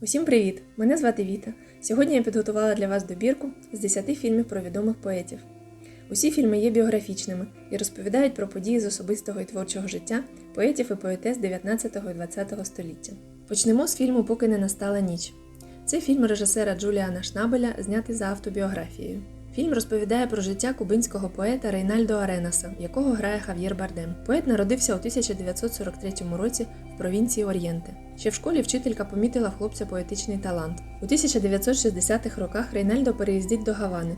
Усім привіт! Мене звати Віта. Сьогодні я підготувала для вас добірку з 10 фільмів про відомих поетів. Усі фільми є біографічними і розповідають про події з особистого і творчого життя поетів і поетес 19 і 20 століття. Почнемо з фільму Поки не настала ніч. Це фільм режисера Джуліана Шнабеля, знятий за автобіографією. Фільм розповідає про життя кубинського поета Рейнальдо Аренаса, якого грає Хав'єр Бардем. Поет народився у 1943 році в провінції Ор'єнте. Ще в школі вчителька помітила хлопця поетичний талант. У 1960-х роках Рейнальдо переїздить до Гавани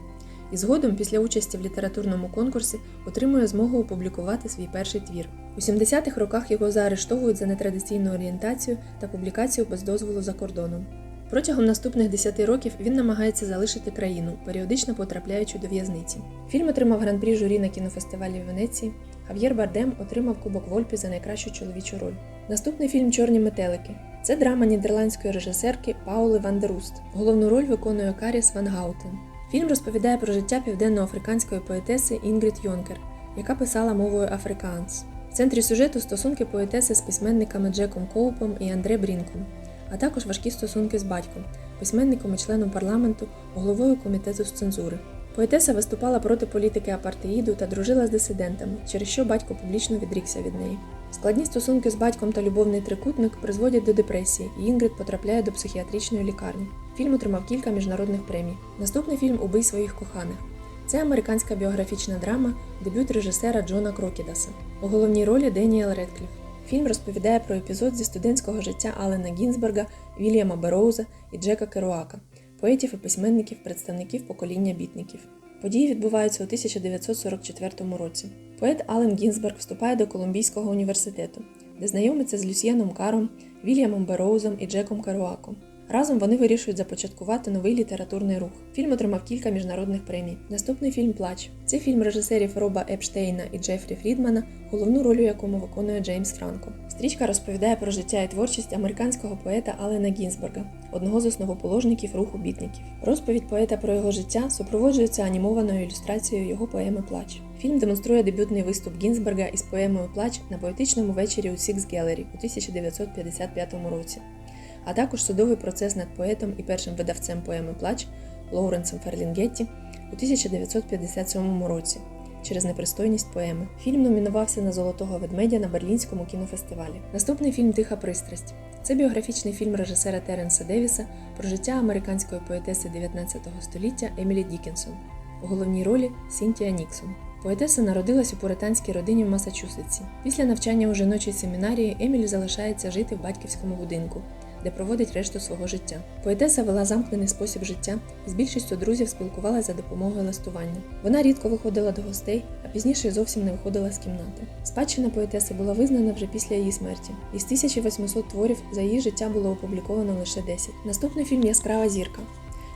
і згодом, після участі в літературному конкурсі, отримує змогу опублікувати свій перший твір. У 70-х роках його заарештовують за нетрадиційну орієнтацію та публікацію без дозволу за кордоном. Протягом наступних 10 років він намагається залишити країну, періодично потрапляючи до в'язниці. Фільм отримав гран-прі журі на кінофестивалі в Венеції. Хав'єр Бардем отримав Кубок Вольпі за найкращу чоловічу роль. Наступний фільм Чорні метелики. Це драма нідерландської режисерки Паули Ван дер Руст. Головну роль виконує Каріс Ван Гаутен. Фільм розповідає про життя південноафриканської поетеси Інгрід Йонкер, яка писала мовою африкаанс. В центрі сюжету стосунки поетеси з письменниками Джеком Коупом і Андре Брінком, а також важкі стосунки з батьком, письменником і членом парламенту, головою комітету з цензури. Поетеса виступала проти політики апартеїду та дружила з дисидентами, через що батько публічно відрікся від неї. Складні стосунки з батьком та любовний трикутник призводять до депресії, і Інгрид потрапляє до психіатричної лікарні. Фільм отримав кілька міжнародних премій. Наступний фільм Убий своїх коханих. Це американська біографічна драма, дебют режисера Джона Крокідаса. У головній ролі Деніел Редкліф. Фільм розповідає про епізод зі студентського життя Алена Гінзберга, Вільяма Бероуза і Джека Керуака, поетів і письменників, представників покоління бітників. Події відбуваються у 1944 році. Поет Ален Гінзберг вступає до Колумбійського університету, де знайомиться з Люсьєном Каром, Вільямом Бероузом і Джеком Керуаком. Разом вони вирішують започаткувати новий літературний рух. Фільм отримав кілька міжнародних премій. Наступний фільм Плач. Це фільм режисерів Роба Епштейна і Джефрі Фрідмана, головну роль у якому виконує Джеймс Франко. Стрічка розповідає про життя і творчість американського поета Алена Гінзберга, одного з основоположників руху бітників. Розповідь поета про його життя супроводжується анімованою ілюстрацією його поеми Плач. Фільм демонструє дебютний виступ Гінзберга із поемою Плач на поетичному вечорі у Сікс Гелері у 1955 році а також судовий процес над поетом і першим видавцем поеми Плач Лоуренсом Ферлінгетті у 1957 році через непристойність поеми. Фільм номінувався на Золотого ведмедя на Берлінському кінофестивалі. Наступний фільм Тиха пристрасть. Це біографічний фільм режисера Теренса Девіса про життя американської поетеси 19 століття Емілі Дікінсон. У головній ролі Сінтія Ніксон. Поетеса народилась у пуританській родині в Масачусетсі. Після навчання у жіночій семінарії Емілі залишається жити в батьківському будинку, де проводить решту свого життя. Поетеса вела замкнений спосіб життя і з більшістю друзів спілкувалася за допомогою листування. Вона рідко виходила до гостей, а пізніше зовсім не виходила з кімнати. Спадщина поетеси була визнана вже після її смерті. Із 1800 творів за її життя було опубліковано лише 10. Наступний фільм Яскрава зірка.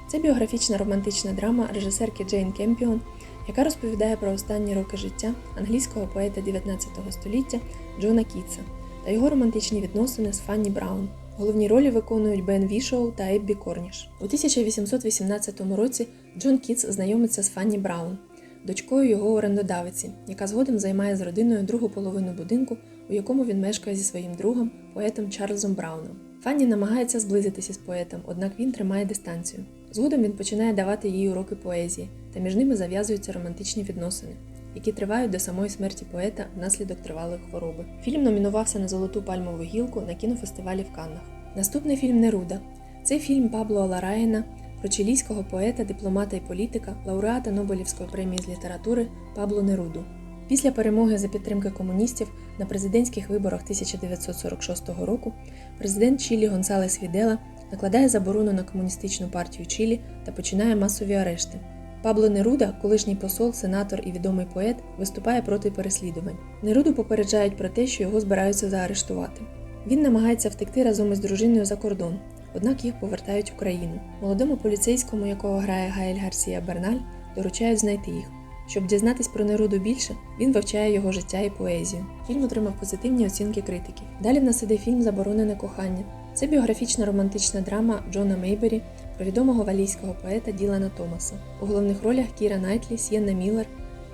Це біографічна романтична драма режисерки Джейн Кемпіон, яка розповідає про останні роки життя англійського поета 19 століття Джона Кітса та його романтичні відносини з Фанні Браун. Головні ролі виконують Бен Вішоу та Еббі Корніш. У 1818 році Джон Кітс знайомиться з Фанні Браун, дочкою його орендодавиці, яка згодом займає з родиною другу половину будинку, у якому він мешкає зі своїм другом, поетом Чарльзом Брауном. Фанні намагається зблизитися з поетом, однак він тримає дистанцію. Згодом він починає давати їй уроки поезії, та між ними зав'язуються романтичні відносини, які тривають до самої смерті поета внаслідок тривалої хвороби. Фільм номінувався на Золоту пальмову гілку на кінофестивалі в Каннах. Наступний фільм Неруда. Це фільм Пабло Алараєна про чилійського поета, дипломата і політика, лауреата Нобелівської премії з літератури Пабло Неруду. Після перемоги за підтримки комуністів на президентських виборах 1946 року президент Чилі Гонсалес Відела накладає заборону на комуністичну партію Чилі та починає масові арешти. Пабло Неруда, колишній посол, сенатор і відомий поет, виступає проти переслідувань. Неруду попереджають про те, що його збираються заарештувати. Він намагається втекти разом із дружиною за кордон, однак їх повертають в Україну. Молодому поліцейському, якого грає Гаель Гарсія Берналь, доручають знайти їх. Щоб дізнатись про Неруду більше, він вивчає його життя і поезію. Фільм отримав позитивні оцінки критиків. Далі в нас іде фільм Заборонене кохання. Це біографічна романтична драма Джона Мейбері про відомого валійського поета Ділана Томаса. У головних ролях Кіра Найтлі, Сєнна Міллер,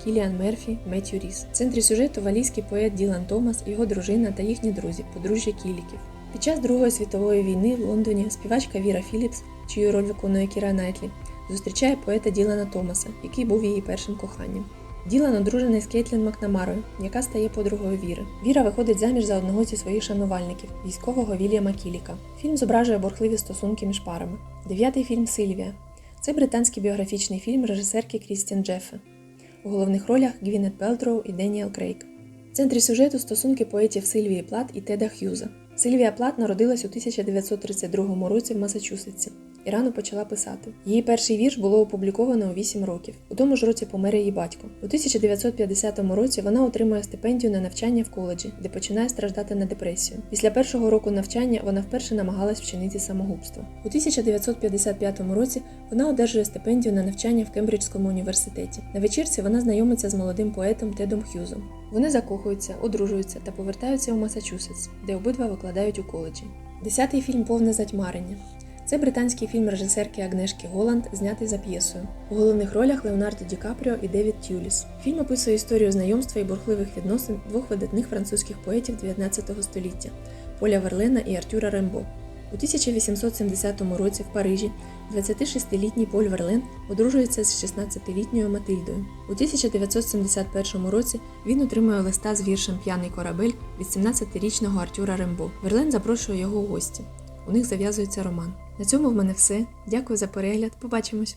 Кіліан Мерфі, Меттью Ріс. В центрі сюжету валійський поет Ділан Томас, його дружина та їхні друзі, подружжя Кіліків. Під час Другої світової війни в Лондоні співачка Віра Філіпс, чию роль виконує Кіра Найтлі, зустрічає поета Ділана Томаса, який був її першим коханням. Ділан одружений з Кейтлін Макнамарою, яка стає подругою Віри. Віра виходить заміж за одного зі своїх шанувальників, військового Вільяма Кіліка. Фільм зображує борхливі стосунки між парами. Дев'ятий фільм Сильвія. Це британський біографічний фільм режисерки Крістін Джеффе. У головних ролях Гвінет Пелтроу і Деніел Крейг. В центрі сюжету стосунки поетів Сильвії Плат і Теда Х'юза. Сильвія Плат народилась у 1932 році в Масачусетсі і рано почала писати. Її перший вірш було опубліковано у 8 років. У тому ж році помер її батько. У 1950 році вона отримує стипендію на навчання в коледжі, де починає страждати на депресію. Після першого року навчання вона вперше намагалась вчинити самогубство. У 1955 році вона одержує стипендію на навчання в Кембриджському університеті. На вечірці вона знайомиться з молодим поетом Тедом Х'юзом. Вони закохуються, одружуються та повертаються у Масачусетс, де обидва викладають у коледжі. Десятий фільм Повне затьмарення. Це британський фільм режисерки Агнешки Голланд, знятий за п'єсою. У головних ролях Леонардо Ді Капріо і Девід Тюліс. Фільм описує історію знайомства і бурхливих відносин двох видатних французьких поетів 19 століття Поля Верлена і Артюра Рембо. У 1870 році в Парижі 26-літній Поль Верлен одружується з 16-літньою Матильдою. У 1971 році він отримує листа з віршем П'яний корабель від 17-річного Артюра Рембо. Верлен запрошує його у гості. У них зав'язується роман. На цьому в мене все. Дякую за перегляд. Побачимось!